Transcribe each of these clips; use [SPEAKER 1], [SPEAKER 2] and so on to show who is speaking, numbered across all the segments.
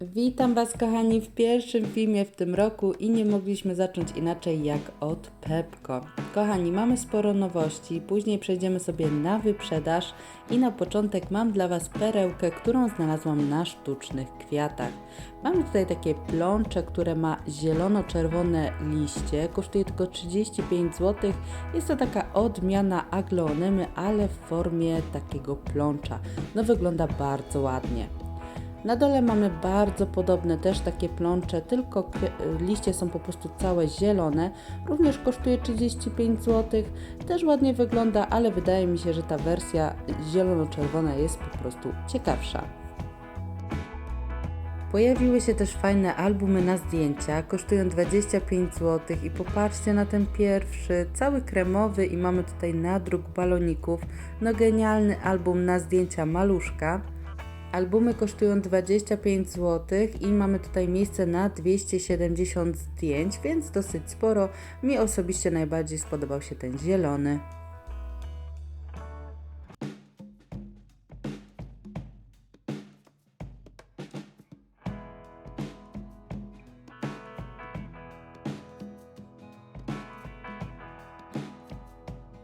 [SPEAKER 1] Witam Was, kochani, w pierwszym filmie w tym roku i nie mogliśmy zacząć inaczej jak od Pepko. Kochani, mamy sporo nowości, później przejdziemy sobie na wyprzedaż i na początek mam dla Was perełkę, którą znalazłam na sztucznych kwiatach. Mamy tutaj takie plącze, które ma zielono-czerwone liście, kosztuje tylko 35 zł. Jest to taka odmiana agleonymy, ale w formie takiego plącza. No wygląda bardzo ładnie. Na dole mamy bardzo podobne też takie plącze, tylko kwi- liście są po prostu całe zielone. Również kosztuje 35 zł. Też ładnie wygląda, ale wydaje mi się, że ta wersja zielono-czerwona jest po prostu ciekawsza. Pojawiły się też fajne albumy na zdjęcia, kosztują 25 zł i popatrzcie na ten pierwszy, cały kremowy i mamy tutaj nadruk baloników. No genialny album na zdjęcia maluszka. Albumy kosztują 25 zł i mamy tutaj miejsce na 270 zdjęć, więc dosyć sporo. Mi osobiście najbardziej spodobał się ten zielony.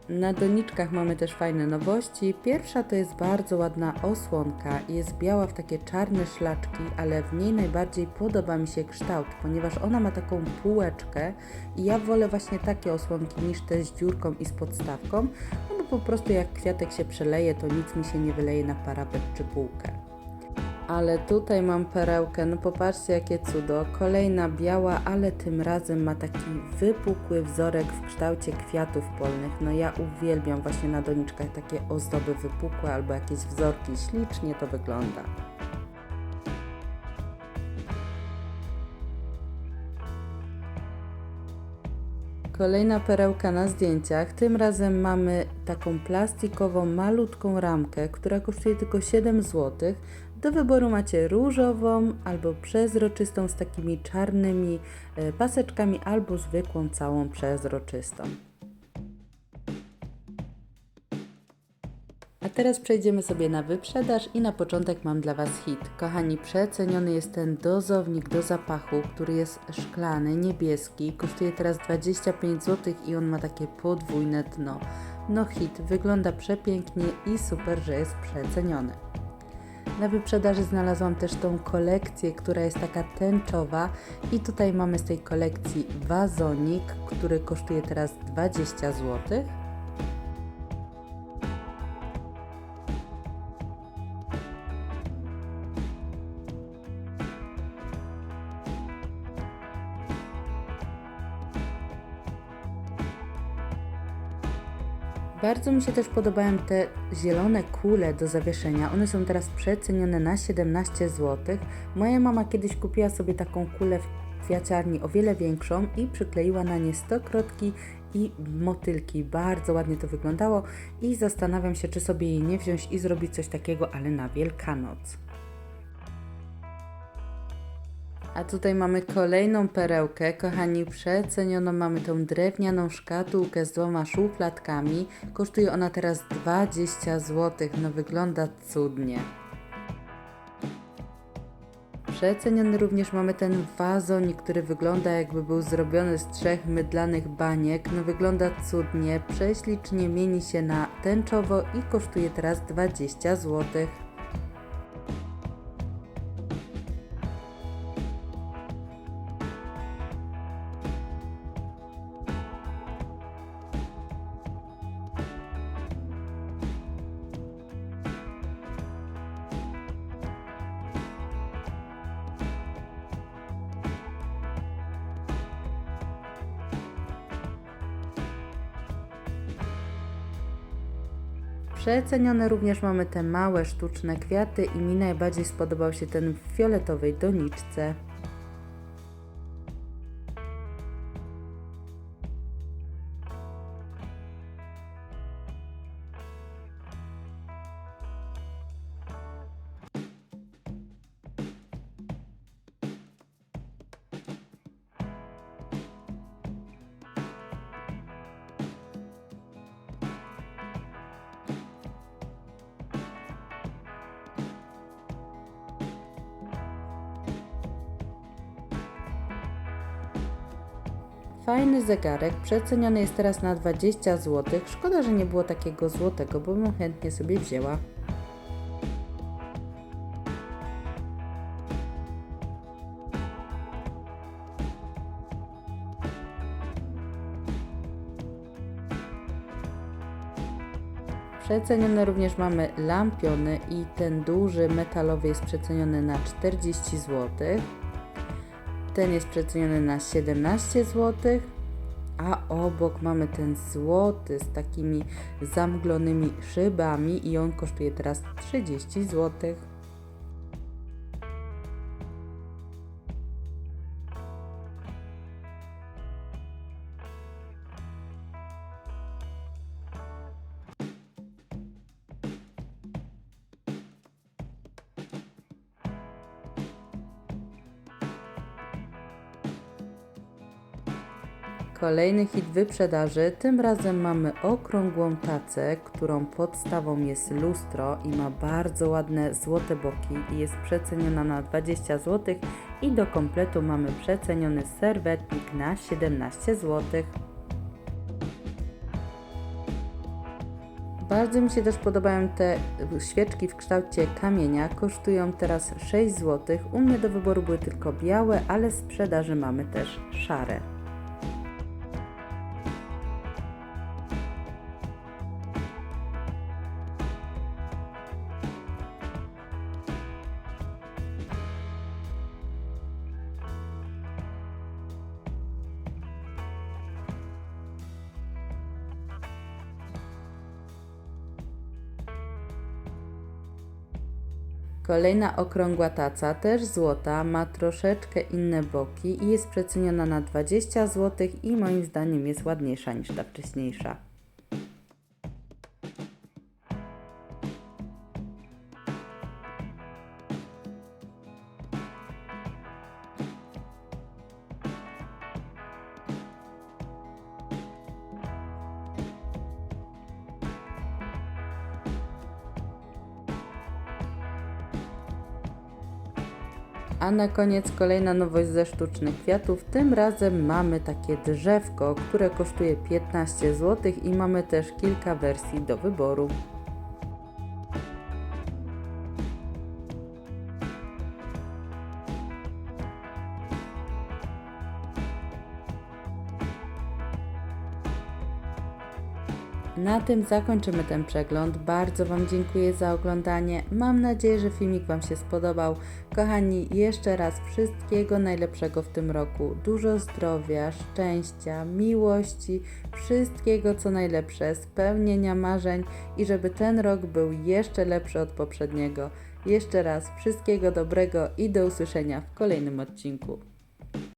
[SPEAKER 1] Na doniczkach mamy też fajne nowości. Pierwsza to jest bardzo ładna osłonka. Jest biała w takie czarne szlaczki, ale w niej najbardziej podoba mi się kształt, ponieważ ona ma taką półeczkę i ja wolę właśnie takie osłonki niż te z dziurką i z podstawką, no bo po prostu jak kwiatek się przeleje, to nic mi się nie wyleje na parapet czy półkę. Ale tutaj mam perełkę, no popatrzcie jakie cudo. Kolejna biała, ale tym razem ma taki wypukły wzorek w kształcie kwiatów polnych. No ja uwielbiam właśnie na doniczkach takie ozdoby wypukłe albo jakieś wzorki. Ślicznie to wygląda. Kolejna perełka na zdjęciach. Tym razem mamy taką plastikową, malutką ramkę, która kosztuje tylko 7 zł. Do wyboru macie różową albo przezroczystą z takimi czarnymi e, paseczkami, albo zwykłą, całą przezroczystą. A teraz przejdziemy sobie na wyprzedaż i na początek mam dla Was hit. Kochani, przeceniony jest ten dozownik do zapachu, który jest szklany, niebieski. Kosztuje teraz 25 zł i on ma takie podwójne dno. No hit, wygląda przepięknie i super, że jest przeceniony. Na wyprzedaży znalazłam też tą kolekcję, która jest taka tęczowa i tutaj mamy z tej kolekcji wazonik, który kosztuje teraz 20 zł. Bardzo mi się też podobają te zielone kule do zawieszenia. One są teraz przecenione na 17 zł. Moja mama kiedyś kupiła sobie taką kulę w kwiaciarni o wiele większą i przykleiła na nie stokrotki i motylki. Bardzo ładnie to wyglądało i zastanawiam się, czy sobie jej nie wziąć i zrobić coś takiego, ale na Wielkanoc. A tutaj mamy kolejną perełkę. Kochani, przecenioną mamy tą drewnianą szkatułkę z dwoma szufladkami. Kosztuje ona teraz 20 zł. No wygląda cudnie. Przeceniony również mamy ten wazonik, który wygląda jakby był zrobiony z trzech mydlanych baniek. No wygląda cudnie, prześlicznie mieni się na tęczowo i kosztuje teraz 20 zł. Przecenione również mamy te małe sztuczne kwiaty i mi najbardziej spodobał się ten w fioletowej doniczce. Fajny zegarek, przeceniony jest teraz na 20 zł. Szkoda, że nie było takiego złotego, bo bym chętnie sobie wzięła. Przecenione również mamy lampiony i ten duży metalowy jest przeceniony na 40 zł. Ten jest przeceniony na 17 zł, a obok mamy ten złoty z takimi zamglonymi szybami i on kosztuje teraz 30 zł. Kolejny hit wyprzedaży. Tym razem mamy okrągłą tacę, którą podstawą jest lustro i ma bardzo ładne złote boki i jest przeceniona na 20 zł i do kompletu mamy przeceniony serwetnik na 17 zł. Bardzo mi się też podobają te świeczki w kształcie kamienia. Kosztują teraz 6 zł. U mnie do wyboru były tylko białe, ale w sprzedaży mamy też szare. Kolejna okrągła taca, też złota, ma troszeczkę inne boki i jest przeceniona na 20 zł i moim zdaniem jest ładniejsza niż ta wcześniejsza. A na koniec kolejna nowość ze sztucznych kwiatów. Tym razem mamy takie drzewko, które kosztuje 15 zł i mamy też kilka wersji do wyboru. Na tym zakończymy ten przegląd. Bardzo Wam dziękuję za oglądanie. Mam nadzieję, że filmik Wam się spodobał. Kochani, jeszcze raz wszystkiego najlepszego w tym roku. Dużo zdrowia, szczęścia, miłości, wszystkiego co najlepsze, spełnienia marzeń i żeby ten rok był jeszcze lepszy od poprzedniego. Jeszcze raz wszystkiego dobrego i do usłyszenia w kolejnym odcinku.